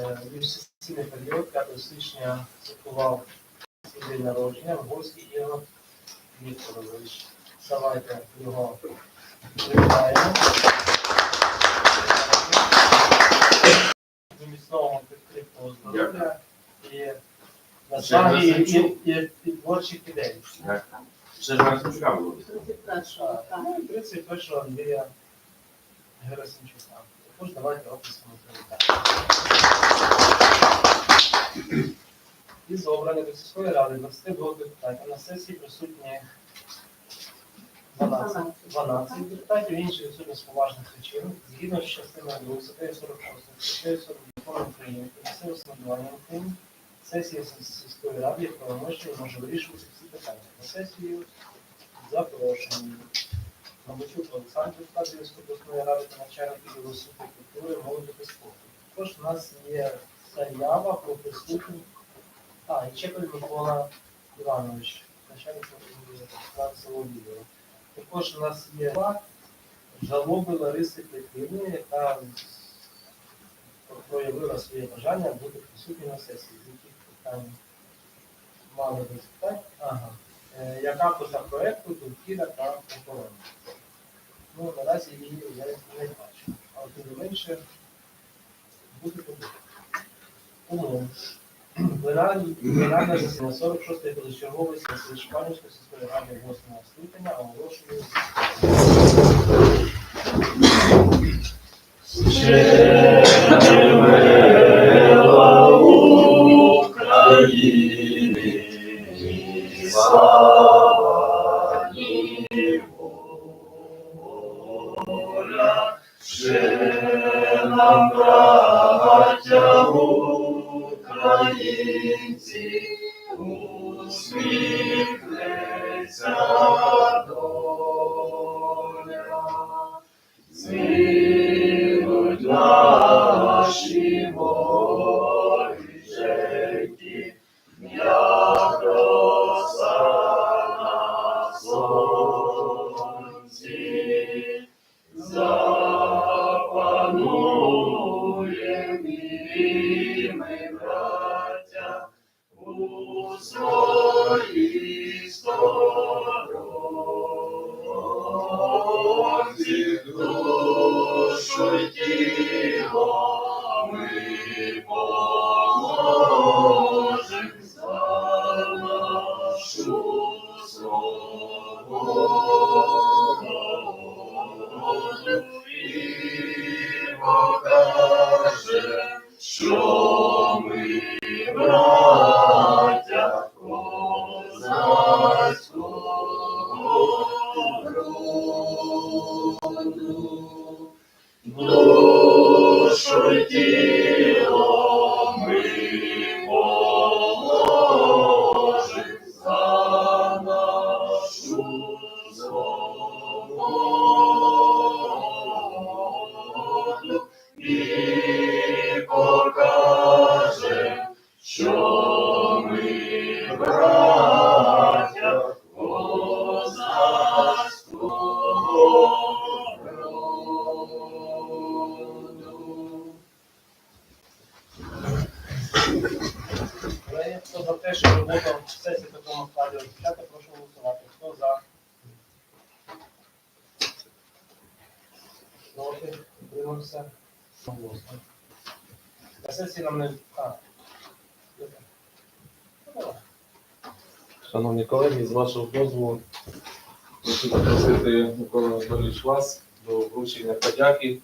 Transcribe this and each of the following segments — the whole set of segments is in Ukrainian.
Е, Міжсесійний період 5 січня святкував свій день народження Гольський Ігор Вікторович. Давайте його привітаємо. Міцного підтримку здоров'я і наснаги і, і, і, творчих ідей. Ще ж цікаво було. 31-го, так. Ну, і 31 Андрія Герасимчука. Також давайте описимо привітання. Із обраних до сільської ради 22 депутатів на сесії присутні 12, 12 депутатів, інші відсутні з поважних причин. Згідно з частиною 2 статтею 46, статтею 40 України місцеве самоврядування України, сесія сільської ради як правомочною може вирішувати всі питання. На сесію запрошені. Мабучук Олександр, Львівської обласної ради начальник відділу освіти культури, молоді та спорту. Також у нас є заява про присутність. А, і Чепель Микола Іванович, начальник фінансового відділу. Також у нас є жалоби Лариси Петрівни, яка проявила своє бажання бути присутньою на сесії. З яких питань мали запитати? Ага. Е, Яка поза проекту довкілля та охорони? Ну, наразі її я не бачу. Але тим не менше буде. Тому пленарне засідання 46-ї позачергової сесії Шпанівської сільської ради 8 скликання оголошую. нам браття українці, усміхнеться доля, змінуть наші amor. Колеги, Проти? Утримався? Голосно. На сесії нам не... А. Шановні колеги, з вашого дозволу, хочу запросити Микола Анатолійович вас до вручення подяки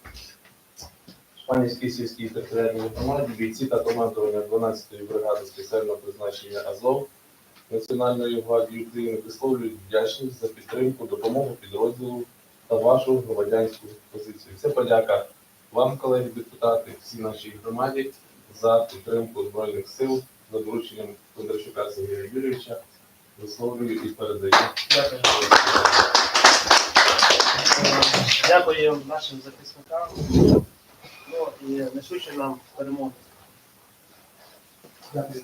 Шпанівській сільській територіальній громаді, бійці та командування 12-ї бригади спеціального призначення Азов Національної гвардії України висловлюють вдячність за підтримку, допомогу підрозділу та вашу громадянську позицію. Це подяка вам, колеги депутати, всій нашій громаді за підтримку Збройних сил за дорученням Кондрачука Сергія Юрійовича. Висловлюю і передаю. Дякую. Дякую нашим захисникам. Ну і несучи нам перемоги. Дякую.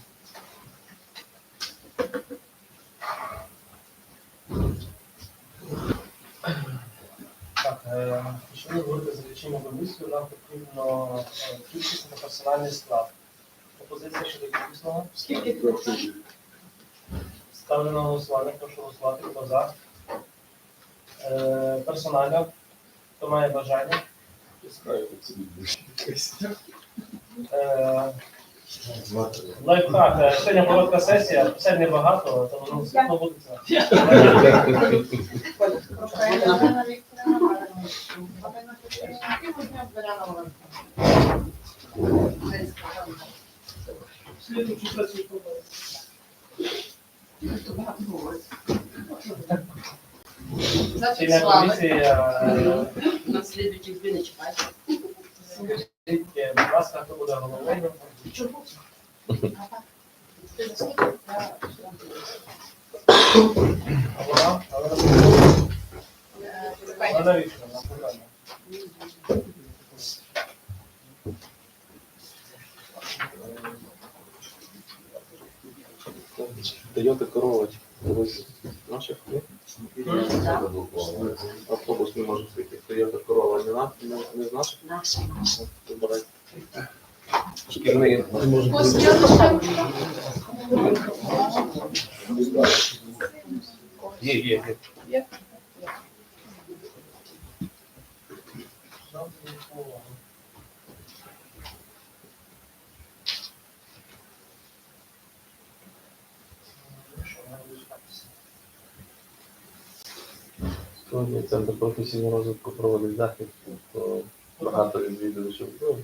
Так, е, не говорити за лічильну комісію, нам потрібно е, кількість та персональний склад. пропозиція щодо кількісного? Скільки грошей? Ставлю на голосування, прошу голосувати, хто за. Е, персонально, хто має бажання. Е, лайфхак, е, сьогодні коротка сесія, писань небагато, тому ну, світло буде це. Галина Вікторівна, Зафіксували. комісія, На слідуючих дві не чекайте. скажіть, е, будь ласка, хто буде головою? Чому? Ти за скільки? А вона? А вона? Е, Вона Вікторівна, програма. Тойота Корова, колись наших, ні? Автобус не може прийти. Тойота Корова не, на, не, з наших. Наша, наша. Вибирай. Шкільний не може бути. Є, є, є. Сьогодні центр професійного розвитку проводить захід, то багато відвідувачів. Ну,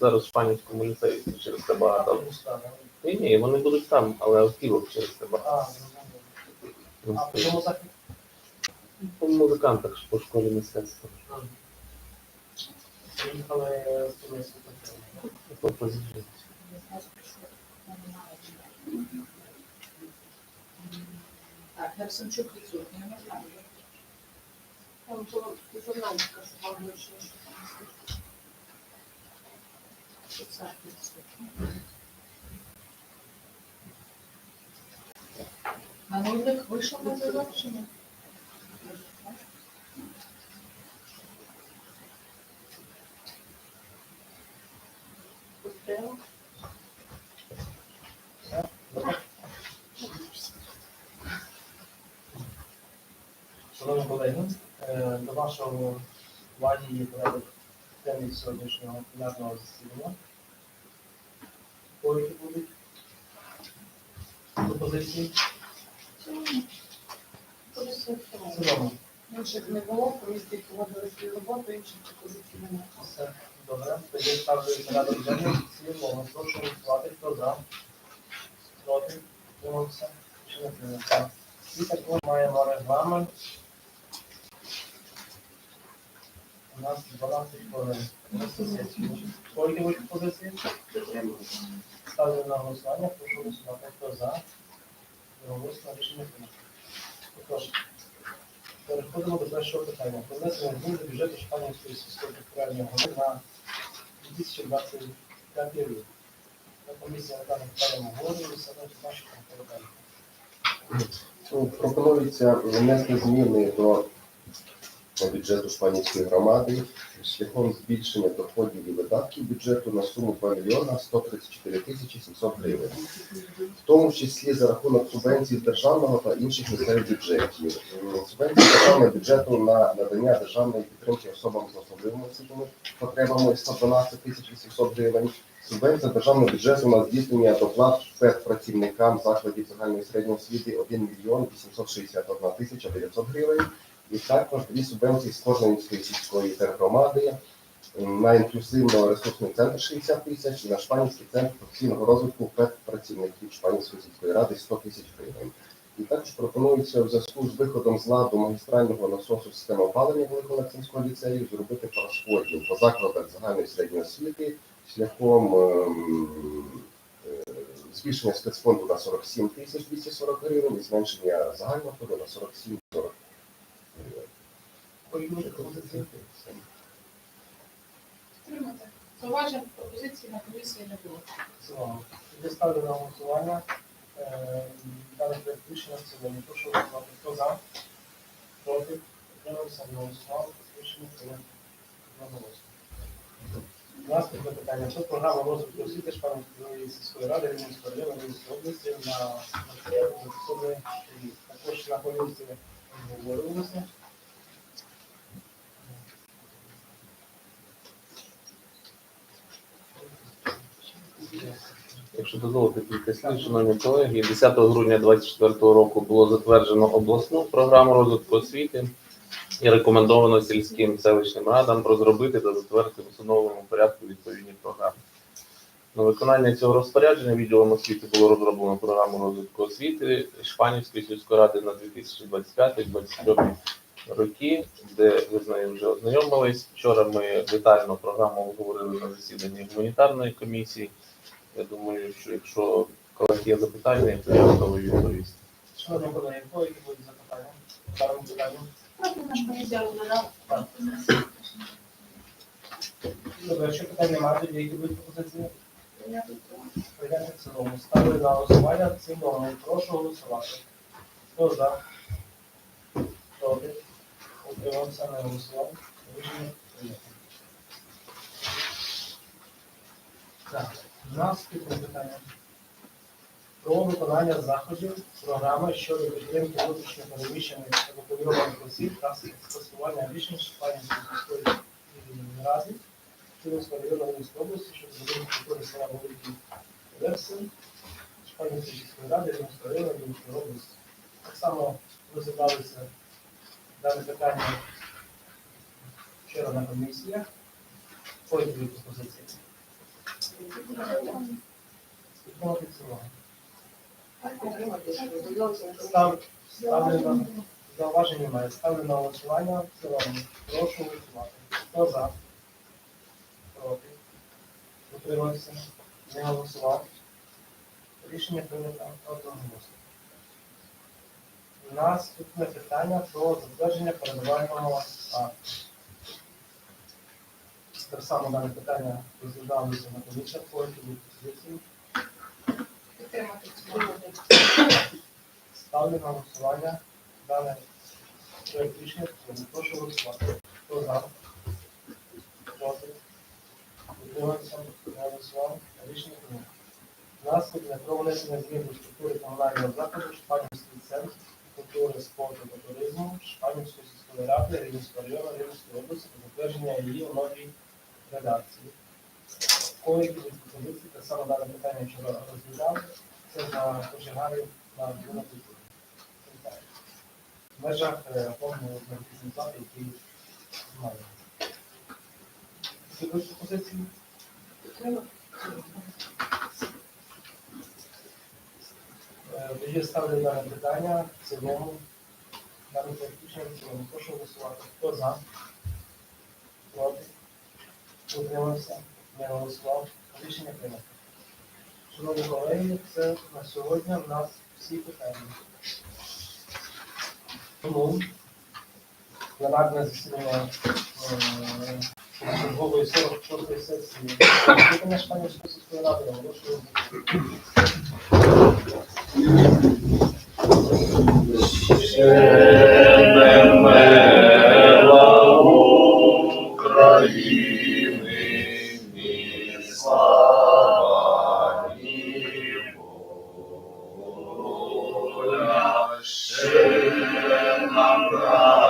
зараз в Шпанівському ліцеї через це багато. Ні, ні, вони будуть там, але автівок через це багато. А, а чому захід? По музикантах по школі мистецтва. Так, Герсенчук відсутній, не знаю. Там було журналістка, що вам відсутній. А ну, них вийшов на зв'язок? Пустила? Шановні колеги, до вашого уваги є порядок денний сьогоднішнього пленарного засідання. Які будуть пропозиції? Цілому. Інших не було, комісії проводили свою роботу, інших пропозицій немає. Все добре. Тоді ставлю порядок денний цілому. Прошу голосувати, хто за. Проти. Утримався. Чи не прийнято? І також маємо регламент. У нас 12 хвилин. на сесію. Скільки будуть позиції? Ставлю на голосування, прошу голосувати, хто за. Голосно рішення прийнято. Також переходимо до першого питання. Про внесення змін до бюджету Шпанівської сільської територіальної громади на 2025 рік. На комісії на даному питанню говорили, саме наші конкретні. Ну, Пропонується внести зміни до бюджету Шпанівської громади шляхом збільшення доходів і видатків бюджету на суму 2 мільйона 134 тисячі 700 гривень, в тому числі за рахунок субвенцій державного та інших місцевих бюджетів. Субвенції державного бюджету на надання державної підтримки особам з особливими потребами 112 тисяч 800 гривень. Субвенція державного бюджету на здійснення доплат спецпрацівникам закладів загальної середньої освіти 1 мільйон 861 тисяча 900 гривень. І також дві субвенції з Корненської сільської тергромади на інклюзивно-ресурсний центр 60 тисяч і на Шпанівський центр професійного розвитку працівників Шпанівської сільської ради 100 тисяч гривень. І також пропонується в зв'язку з виходом з ладу магістрального насосу системи опалення Великолексинського ліцею зробити розподіл по закладах загальної середньої освіти шляхом ем, е, збільшення спецфонду на 47 тисяч 240 гривень і зменшення загального фонду на 47 40 гривень. Які будуть пропозиції? Підтримати. Зауважень пропозицій на комісії не було. Тоді ставлю на голосування. е, Дане проект рішення в цілому. Прошу голосувати, хто за. Проти. Утримався, не голосував. Рішення прийнято. Одноголосно. Наступне питання. Про програму розвитку освіти Шпанівської сільської ради Рівненського району Рівненської області на наступний рік. Також на комісії обговорювалося. Якщо дозволити кілька слів, шановні колеги, 10 грудня 2024 року було затверджено обласну програму розвитку освіти і рекомендовано сільським селищним радам розробити та затвердити в установленому порядку відповідні програми. На виконання цього розпорядження відділом освіти було розроблено програму розвитку освіти Шпанівської сільської ради на 2025-2027 роки, де ви з нею вже ознайомились. Вчора ми детально програму обговорили на засіданні гуманітарної комісії. Я думаю, що якщо колег є запитання, то я готовий відповісти. Шановні колеги, по які будуть запитання? Даному питанню. Просто наш комісія розглядав. Добре, якщо питань немає, тоді які будуть пропозиції? Прийняти в цілому. Ставлю на голосування в цілому. Прошу голосувати. Хто за? Проти? Утримався, не голосував. Рішення прийнято. Так, наступне питання. Про виконання заходів програми щодо підтримки внутрішньо переміщених евакуйованих осіб та скасування рішень Шпанівської міської ради Київського району Рівненської області щодо будинку культури села Великий Шпанівської сільської ради Рівненського району Рівненської області. Так само розглядалися дане питання вчора на комісіях. Ходять пропозиції. Став, ставлю на зауважень немає. Ставлю на голосування в цілому. Прошу голосувати. Хто за? Проти? Утримався? Не голосував? Рішення прийнято одноголосно. Наступне питання про затвердження передавального акту. Так само дане питання розглядалося на комісіях по позиції. Підтримати. Ставлю на голосування дане проект рішення. Прошу голосувати. Хто за? Проти? Утримався? Не голосував? Рішення прийнято. Наступне про внесення змін до структури комунального закладу Шпанівський центр культури, спорту та туризму Шпанівської сільської ради Рівненського району Рівненської області затвердження її у новій редакції. Кої пропозиції, так само дане питання вчора розглядали. Це на кочегарі на 12 В межах повного зарплати, який має. Які будуть пропозиції? Підтримати. Е, Тоді ставлю дане питання в цілому. Практично в цілому. Прошу голосувати. Хто за? Проти? Утримався? Не голосував? Рішення прийнято. Шановні колеги, це на сьогодні в нас всі питання. Тому пленарне засідання е, чергової 46-ї сесії засідання Шпанівської сільської ради оголошую. Мела України, ще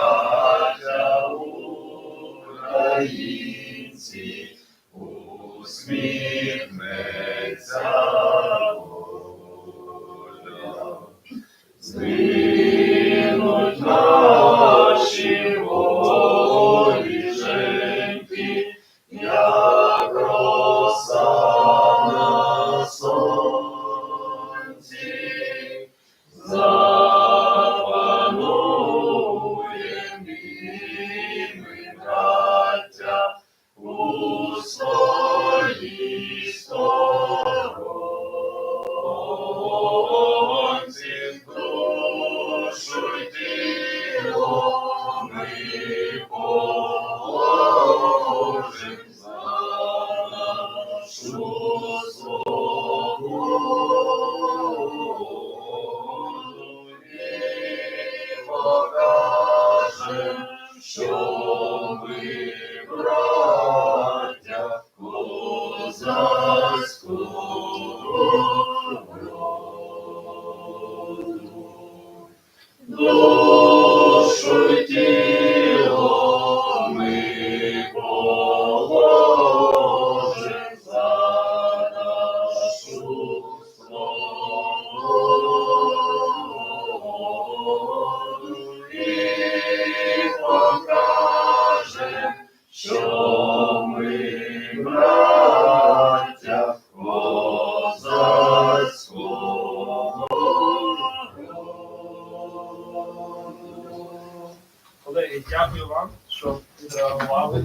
Колеги, дякую вам, що відреагували.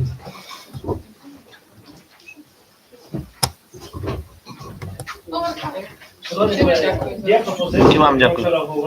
Шановні колеги, дякую. є пропозиція, І вам дякую. вчора говорив,